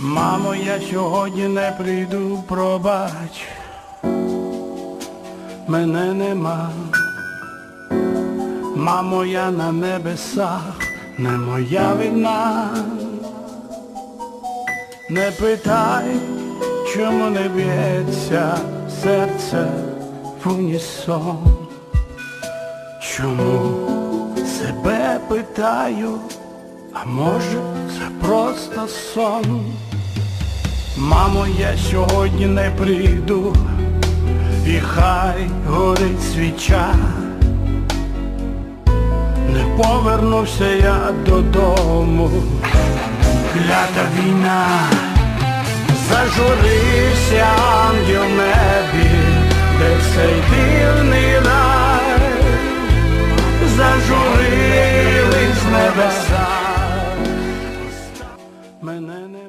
Мамо, я сьогодні не прийду, пробач, мене нема. Мамо, я на небесах, не моя вина. Не питай, чому не б'ється серце в унісон. Чому себе питаю, а може це просто сон? Мамо, я сьогодні не прийду, і хай горить свіча, не повернувся я додому, клята війна, зажурився ангел в небі, де цей дивний рай, зажурились небеса, мене нема.